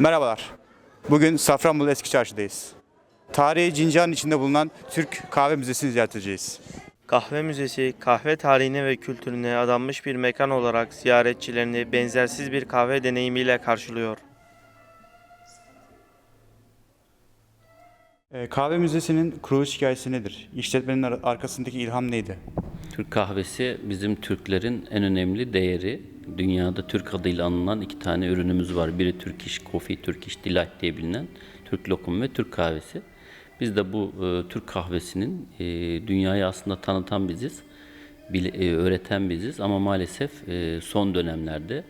Merhabalar. Bugün Safranbolu Eski Çarşı'dayız. Tarihi Cincan'ın içinde bulunan Türk Kahve Müzesi'ni ziyaret edeceğiz. Kahve Müzesi, kahve tarihine ve kültürüne adanmış bir mekan olarak ziyaretçilerini benzersiz bir kahve deneyimiyle karşılıyor. Ee, Kahve Müzesi'nin kuruluş hikayesi nedir? İşletmenin ar- arkasındaki ilham neydi? Türk kahvesi bizim Türklerin en önemli değeri. Dünyada Türk adıyla anılan iki tane ürünümüz var. Biri Turkish Coffee, Turkish Delight diye bilinen Türk lokumu ve Türk kahvesi. Biz de bu e, Türk kahvesinin e, dünyayı aslında tanıtan biziz, bile- e, öğreten biziz ama maalesef e, son dönemlerde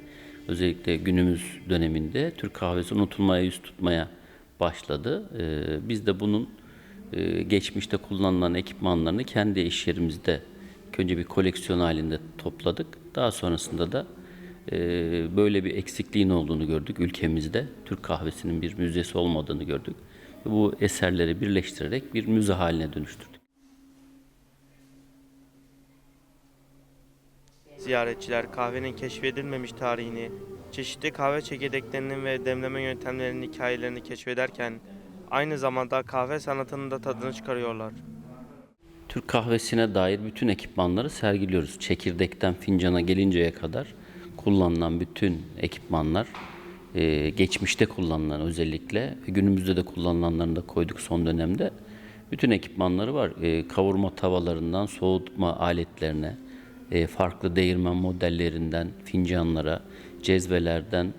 özellikle günümüz döneminde Türk kahvesi unutulmaya yüz tutmaya başladı. E, biz de bunun e, geçmişte kullanılan ekipmanlarını kendi iş yerimizde önce bir koleksiyon halinde topladık. Daha sonrasında da böyle bir eksikliğin olduğunu gördük ülkemizde. Türk kahvesinin bir müzesi olmadığını gördük. Bu eserleri birleştirerek bir müze haline dönüştürdük. Ziyaretçiler kahvenin keşfedilmemiş tarihini, çeşitli kahve çekirdeklerinin ve demleme yöntemlerinin hikayelerini keşfederken aynı zamanda kahve sanatının da tadını çıkarıyorlar. Türk kahvesine dair bütün ekipmanları sergiliyoruz. Çekirdekten fincana gelinceye kadar kullanılan bütün ekipmanlar, e, geçmişte kullanılan özellikle, günümüzde de kullanılanlarını da koyduk son dönemde. Bütün ekipmanları var. E, kavurma tavalarından soğutma aletlerine, e, farklı değirmen modellerinden fincanlara, cezvelerden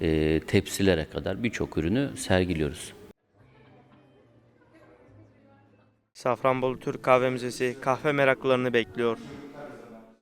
e, tepsilere kadar birçok ürünü sergiliyoruz. Safranbolu Türk Kahve Müzesi kahve meraklılarını bekliyor.